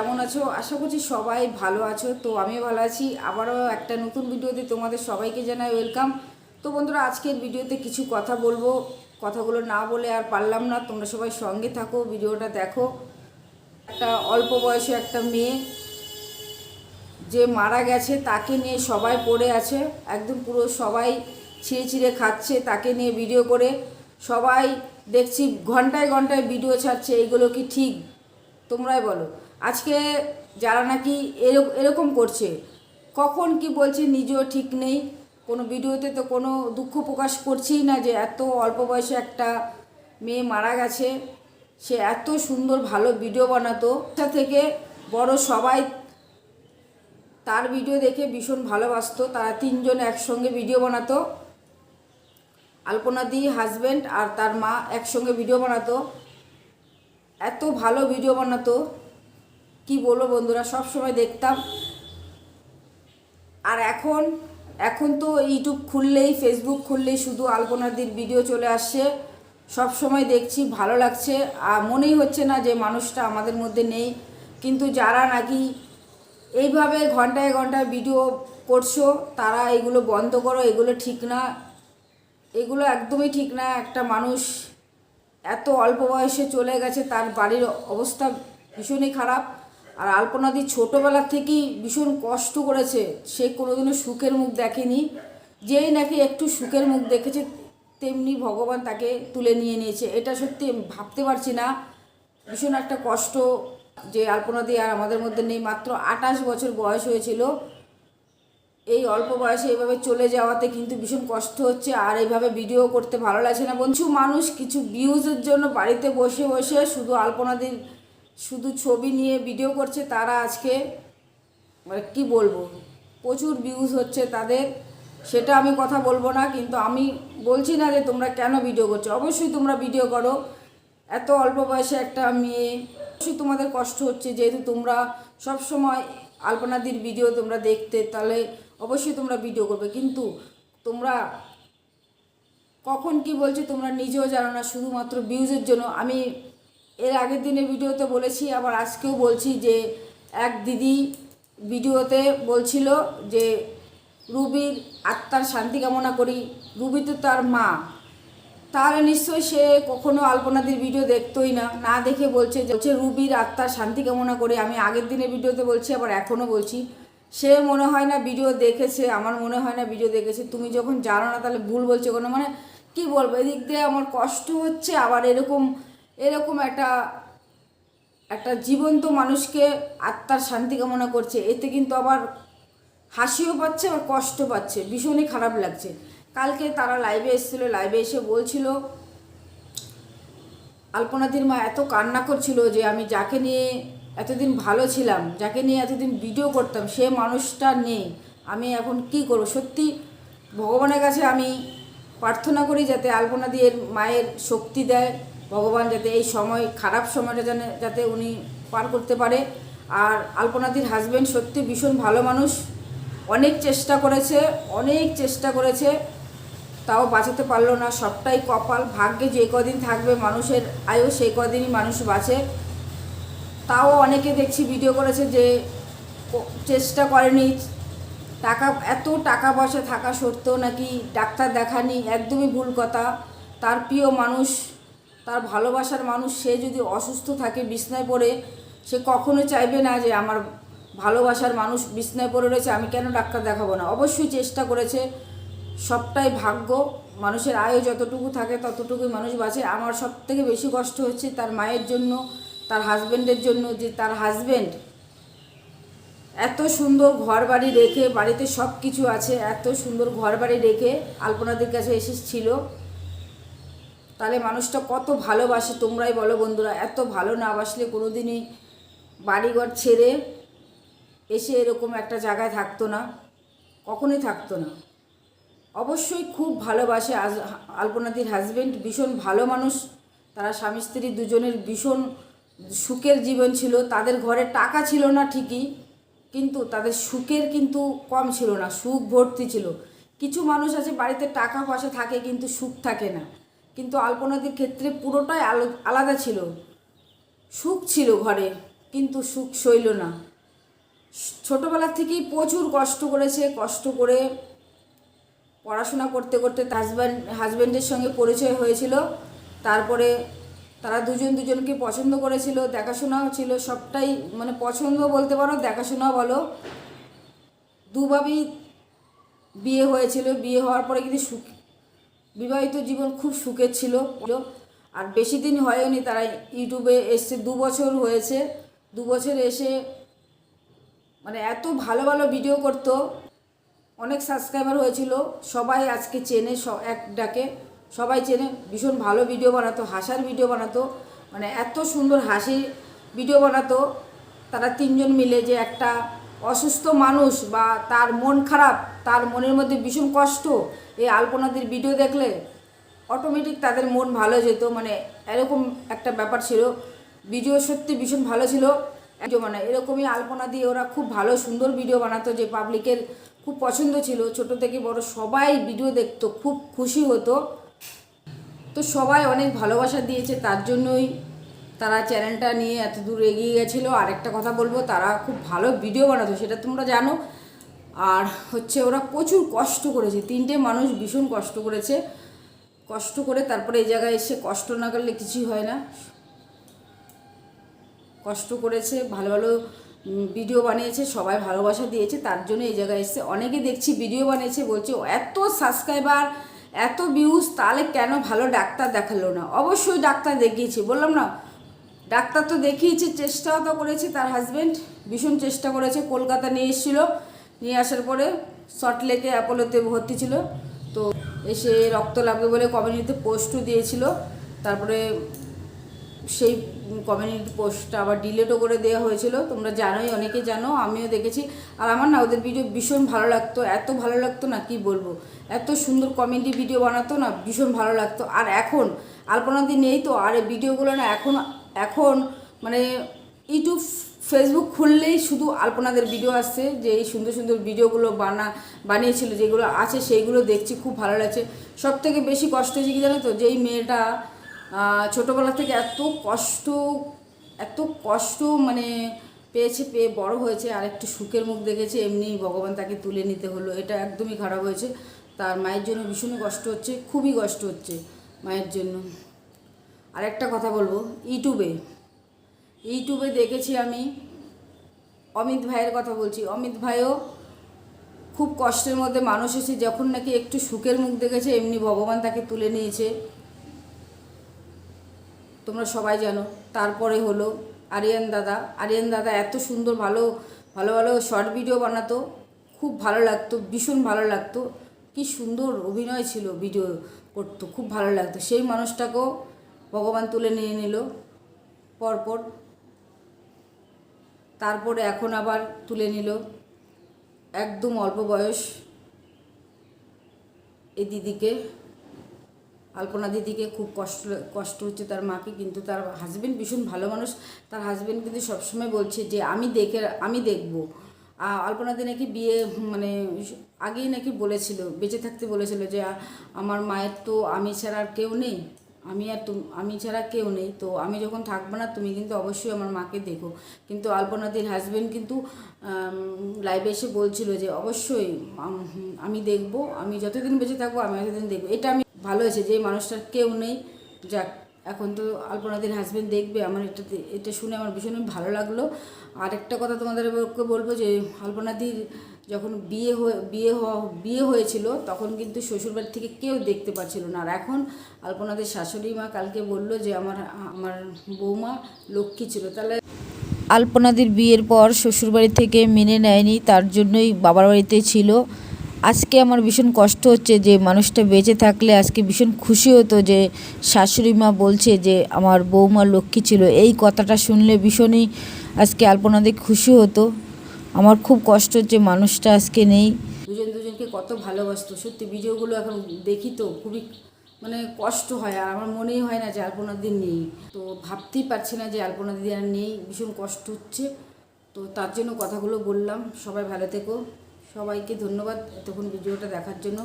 কেমন আছো? আশা করছি সবাই ভালো আছো। তো আমিও ভালো আছি। আবারও একটা নতুন ভিডিওতে তোমাদের সবাইকে জানাই ওয়েলকাম। তো বন্ধুরা, আজকের ভিডিওতে কিছু কথা বলব। কথাগুলো না বলে আর পারলাম না। তোমরা সবাই সঙ্গে থাকো, ভিডিওটা দেখো। একটা অল্প বয়সে একটা মেয়ে যে মারা গেছে, তাকে নিয়ে সবাই পড়ে আছে। একদম পুরো সবাই ছিঁড়ে ছিঁড়ে খাচ্ছে তাকে নিয়ে ভিডিও করে। সবাই দেখছি ঘন্টায় ঘন্টায় ভিডিও ছাড়ছে। এইগুলো কি ঠিক? তোমরাই বলো। আজকে যারা নাকি এরকম করছে, কখন কি বলছে নিজেও ঠিক নেই। কোনো ভিডিওতে তো কোনো দুঃখ প্রকাশ করছেই না যে এত অল্প বয়সে একটা মেয়ে মারা গেছে। সে এত সুন্দর ভালো ভিডিও বানাতো। থেকে বড় সবাই তার ভিডিও দেখে ভীষণ ভালোবাসতো। তারা তিনজন একসঙ্গে ভিডিও বানাতো। আলপনা দি হাজব্যান্ড আর তার মা একসঙ্গে ভিডিও বানাতো। এত ভালো ভিডিও বানাতো। কি বলব বন্ধুরা, সব সময় দেখতাম। আর এখন এখন তো ইউটিউব খুললেই ফেসবুক খুললেই শুধু আলপনাদির ভিডিও চলে আসছে। সব সময় দেখছি, ভালো লাগছে। আর মনেই হচ্ছে না যে মানুষটা আমাদের মধ্যে নেই। কিন্তু যারা নাকি এইভাবে ঘন্টায় ঘন্টায় ভিডিও করছ, তারা এগুলো বন্ধ করো, এগুলো ঠিক না। এগুলো একদমই ঠিক না। একটা মানুষ এত অল্প বয়সে চলে গেছে, তার বাড়ির অবস্থা ভীষণই খারাপ। আর আলপনাদি ছোটোবেলা থেকেই ভীষণ কষ্ট করেছে। সে কোনোদিনও সুখের মুখ দেখেনি। যেই নাকি একটু সুখের মুখ দেখেছে, তেমনি ভগবান তাকে তুলে নিয়ে নিয়েছে। এটা সত্যি ভাবতে পারছি না। ভীষণ একটা কষ্ট যে আলপনাদি আর আমাদের মধ্যে নেই। মাত্র আঠাশ বছর বয়স হয়েছিল। এই অল্প বয়সে এইভাবে চলে যাওয়াতে কিন্তু ভীষণ কষ্ট হচ্ছে। আর এইভাবে ভিডিও করতে ভালো লাগছে না। কিছু মানুষ কিছু ভিউজের জন্য বাড়িতে বসে বসে শুধু আলপনাদির শুধু ছবি নিয়ে ভিডিও করছে তারা আজকে মানে কি বলব, প্রচুর ভিউজ হচ্ছে তাদের, সেটা আমি কথা বলব না, কিন্তু আমি বলছি না যে তোমরা কেন ভিডিও করছ। অবশ্যই তোমরা ভিডিও করো। এত অল্প বয়সে একটা মেয়ে, অবশ্যই তোমাদের কষ্ট হচ্ছে, যেহেতু তোমরা সব সময় আলপনাদির ভিডিও তোমরা দেখতে, তাহলে অবশ্যই তোমরা ভিডিও করবে। কিন্তু তোমরা কখন কি বলছে তোমরা নিজেও জানো না, শুধুমাত্র ভিউজের জন্য। আমি এর আগের দিনে ভিডিওতে বলেছি, আবার আজকেও বলছি যে এক দিদি ভিডিওতে বলছিল যে রুবির আত্মার শান্তি কামনা করি, রুবি তো তার মা। তাহলে নিশ্চয়ই সে কখনো আলপনাদির ভিডিও দেখতোই না। না দেখে বলছে যে হচ্ছে রুবির আত্মার শান্তি কামনা করে, আমি আগের দিনে ভিডিওতে বলছি, আবার এখনও বলছি। সে মনে হয় না ভিডিও দেখেছে, আমার মনে হয় না ভিডিও দেখেছে। তুমি যখন জানো না, তাহলে ভুল বলছো কোনো? মানে কি বলব, এদিক দিয়ে আমার কষ্ট হচ্ছে, আবার এরকম এরকম একটা একটা জীবন্ত মানুষকে আত্মার শান্তি কামনা করছে। এতে কিন্তু আবার হাসিও পাচ্ছে, আবার কষ্ট পাচ্ছে। ভীষণই খারাপ লাগছে। কালকে তারা লাইভে এসেছিল লাইভে এসে বলছিল আলপনাদির মা এত কান্না করছিল যে আমি যাকে নিয়ে এতদিন ভালো ছিলাম, যাকে নিয়ে এতদিন ভিডিও করতাম, সে মানুষটা নেই। আমি এখন কি করব? সত্যি ভগবানের কাছে আমি প্রার্থনা করি যাতে আলপনাদির মায়ের শক্তি দেয়। ভগবান যাতে এই সময়, খারাপ সময়টা যেন, যাতে উনি পার করতে পারে। আর আলপনাদির হাজব্যান্ড সত্যি ভীষণ ভালো মানুষ। অনেক চেষ্টা করেছে, অনেক চেষ্টা করেছে। তাও বাঁচাতে পারল না। সবটাই কপাল। ভাগ্যে যে কদিন থাকবে মানুষের আয়ু, সেই কদিনই মানুষ বাঁচে। তাও অনেকে দেখছি ভিডিও করেছে যে চেষ্টা করেনি। টাকা, এত টাকা পয়সা থাকা সত্ত্বেও নাকি ডাক্তার দেখানি একদমই ভুল কথা। তার প্রিয় মানুষ তার ভালোবাসার মানুষ, সে যদি অসুস্থ থাকে, বিছনায় পড়ে, সে কখনো চাইবে না যে আমার ভালোবাসার মানুষ বিছনায় পড়ে রয়েছে, আমি কেন ডাক্তার দেখাবো না? অবশ্যই চেষ্টা করেছে, সবটাই ভাগ্য, মানুষের আয়ু যতটুকু থাকে ততটুকুই মানুষ বাঁচে। আমার সব থেকে বেশি কষ্ট হচ্ছে তার মায়ের জন্য, তার হাজব্যান্ডের জন্য, যে তার হাজব্যান্ড এত সুন্দর ঘর বাড়ি রেখে, বাড়িতে সব কিছু আছে, এত সুন্দর ঘর বাড়ি রেখে আলপনাদের কাছে এসেছিল। তাহলে মানুষটা কত ভালোবাসে তোমরাই বলো বন্ধুরা, এত ভালো না বাসলে কোনোদিনই বাড়িঘর ছেড়ে এসে এরকম একটা জায়গায় থাকতো না, কখনোই থাকতো না। অবশ্যই খুব ভালোবাসে আজ আলপনাদির হাজব্যান্ড ভীষণ ভালো মানুষ। তারা স্বামী স্ত্রী দুজনের ভীষণ সুখের জীবন ছিল, তাদের ঘরে টাকা ছিল না ঠিকই, কিন্তু তাদের সুখের কিন্তু কম ছিল না, সুখ ভর্তি ছিল। কিছু মানুষ আছে বাড়িতে টাকা পয়সা থাকে কিন্তু সুখ থাকে না। কিন্তু আলপনাদির ক্ষেত্রে পুরোটাই আলো- আলাদা ছিল। সুখ ছিল ঘরে, কিন্তু সুখ সইল না। ছোটোবেলা থেকেই প্রচুর কষ্ট করেছে, কষ্ট করে পড়াশোনা করতে করতে হাজব্যান্ড হাজব্যান্ডের সঙ্গে পরিচয় হয়েছিল। তারপরে তারা দুজন দুজনকে পছন্দ করেছিল, দেখাশোনাও ছিল, সবটাই মানে পছন্দ বলতে পারো, দেখাশোনাও বলো। দুভাবেই বিয়ে হয়েছিল, বিয়ে হওয়ার পরে কিন্তু সুখ বিবাহিত জীবন খুব সুখের ছিল। আর বেশি দিন হয়নি, তারা ইউটিউবে এসছে, দু বছর হয়েছে। দু বছর এসে মানে এত ভালো ভালো ভিডিও করতো। অনেক সাবস্ক্রাইবার হয়েছিল। সবাই আজকে চেনে এক ডাকে। সবাই চেনে, ভীষণ ভালো ভিডিও বানাতো, হাসার ভিডিও বানাতো। মানে এত সুন্দর হাসি ভিডিও বানাতো। তারা তিনজন মিলে যে একটা অসুস্থ মানুষ বা তার মন খারাপ তার মনের মধ্যে ভীষণ কষ্ট। এই আলপনাদের ভিডিও দেখলে অটোমেটিক তাদের মন ভালো যেত। মানে এরকম একটা ব্যাপার ছিল। ভিডিও সত্যি ভীষণ ভালো ছিল। মানে এরকমই আলপনা দিয়ে ওরা খুব ভালো, সুন্দর ভিডিও বানাতো যে পাবলিকের খুব পছন্দ ছিল। ছোট থেকে বড় সবাই ভিডিও দেখতো, খুব খুশি হতো। তো সবাই অনেক ভালোবাসা দিয়েছে, তার জন্যই তারা চ্যানেলটা নিয়ে এত দূর এগিয়ে গেছিল। আরেকটা কথা বলব, তারা খুব ভালো ভিডিও বানাতো, সেটা তোমরা জানো। আর হচ্ছে ওরা প্রচুর কষ্ট করেছে তিনটে মানুষ ভীষণ কষ্ট করেছে। কষ্ট করে তারপরে এই জায়গায় এসে কষ্ট না করলে কিছুই হয় না। কষ্ট করেছে ভালো ভালো ভিডিও বানিয়েছে সবাই ভালোবাসা দিয়েছে তার জন্য এই জায়গায় এসে অনেকে দেখছি ভিডিও বানিয়েছে বলছে "ও, এত সাবস্ক্রাইবার এত ভিউজ তাহলে কেন ভালো ডাক্তার দেখাল না? অবশ্যই ডাক্তার দেখিয়েছে বললাম না ডাক্তার তো দেখিয়েছে চেষ্টাও তো করেছে তার হাজব্যান্ড ভীষণ চেষ্টা করেছে কলকাতা নিয়ে এসেছিল। নিয়ে আসার পরে সল্টলেকে অ্যাপোলোতে ভর্তি ছিল। তো এসে রক্ত লাগবে বলে কমিউনিটিতে পোস্টও দিয়েছিল। তারপরে সেই কমিউনিটি পোস্টটা আবার ডিলেটও করে দেওয়া হয়েছিল। তোমরা জানোই, অনেকে জানো, আমিও দেখেছি। আর আমার না ওদের ভিডিও ভীষণ ভালো লাগতো। এত ভালো লাগতো না, কি বলব? এত সুন্দর কমেডি ভিডিও বানাতো না, ভীষণ ভালো লাগতো। আর এখন আলপনাদি নেই তো। আর এই ভিডিওগুলো না এখন এখন মানে ইউটিউব ফেসবুক খুললেই শুধু আলপনাদের ভিডিও আসছে, যে এই সুন্দর সুন্দর ভিডিওগুলো বানা, বানিয়েছিল, যেগুলো আছে সেইগুলো দেখছি, খুব ভালো লাগছে। সব থেকে বেশি কষ্ট হয়েছে কি জানো তো, যেই মেয়েটা ছোটোবেলা থেকে এত কষ্ট এত কষ্ট মানে পেয়েছে, পেয়ে বড় হয়েছে, আর একটু সুখের মুখ দেখেছে, এমনি ভগবান তাকে তুলে নিতে হলো, এটা একদমই খারাপ হয়েছে। তার মায়ের জন্য ভীষণই কষ্ট হচ্ছে, খুবই কষ্ট হচ্ছে মায়ের জন্য। আর একটা কথা বলব, ইউটিউবে ইউটিউবে দেখেছি আমি। অমিত ভাইয়ের কথা বলছি। অমিত ভাইও খুব কষ্টের মধ্যে মানুষ এসে যখন নাকি একটু সুখের মুখ দেখেছে, এমনি ভগবান তাকে তুলে নিয়েছে। তোমরা সবাই জানো, তারপরে হলো আরিয়ান দাদা। আরিয়ান দাদা এত সুন্দর, ভালো ভালো ভালো শর্ট ভিডিও বানাতো। খুব ভালো লাগতো, ভীষণ ভালো লাগতো। কি সুন্দর অভিনয় ছিল ভিডিও করতো, খুব ভালো লাগতো। সেই মানুষটাকেও ভগবান তুলে নিয়ে নিল। পরপর তারপরে এখন আবার তুলে নিল। একদম অল্প বয়স এই দিদিকে। আলপনা দিদিকে খুব কষ্ট কষ্ট হচ্ছে তার মাকে, কিন্তু তার হাজবেন্ড ভীষণ ভালো মানুষ। তার হাজবেন্ড কিন্তু সবসময় বলছে যে, আমি দেখে, আমি দেখব। আলপনা দি নাকি বিয়ে মানে আগেই নাকি বলেছিল, বেঁচে থাকতে বলেছিল যে, আমার মায়ের তো আমি ছাড়া আর কেউ নেই। আমি আর তুম, আমি ছাড়া কেউ নেই। তো আমি যখন থাকব না, তুমি কিন্তু অবশ্যই আমার মাকে দেখো। কিন্তু আলপনাদির হাজবেন্ড কিন্তু লাইভে এসে বলছিল যে, অবশ্যই, আমি দেখব। আমি যতদিন বেঁচে থাকব, আমি ততদিন দেখব। এটা আমি, ভালো হয়েছে যে মানুষটার কেউ নেই। যাক, এখন তো আলপনাদির হাজবেন্ড দেখবে। আমার এটা এটা শুনে আমার ভীষণ ভালো লাগল। আর একটা কথা তোমাদেরকে বলব যে, আলপনাদির যখন বিয়ে হয়ে, বিয়ে হওয়া, বিয়ে হয়েছিল, তখন কিন্তু শ্বশুরবাড়ি থেকে কেউ দেখতে পাচ্ছিল না। আর এখন আলপনাদের শাশুড়ি মা কালকে বলল যে, আমার আমার বৌমা লক্ষ্মী ছিল। তাহলে আলপনাদের বিয়ের পর শ্বশুরবাড়ি থেকে মেনে নেয়নি, তার জন্যই বাবার বাড়িতে ছিল। আজকে আমার ভীষণ কষ্ট হচ্ছে যে, মানুষটা বেঁচে থাকলে আজকে ভীষণ খুশি হতো যে, শাশুড়ি মা বলছে যে, আমার বৌমা লক্ষ্মী ছিল। এই কথাটা শুনলে ভীষণই আজকে আলপনাদি খুশি হতো। আমার খুব কষ্ট হচ্ছে, মানুষটা আজকে নেই। দুজন দুজনকে কত ভালোবাসতো। সত্যি ভিডিওগুলো এখন দেখি তো খুবই মানে কষ্ট হয়, আর আমার মনেই হয় না যে আলপনা দিদি নেই। তো ভাবতেই পারছি না যে আলপনা দিদি আর নেই, ভীষণ কষ্ট হচ্ছে। তো তার জন্য কথাগুলো বললাম, সবাই ভালো থেকো। সবাইকে ধন্যবাদ এতক্ষণ ভিডিওটা দেখার জন্য।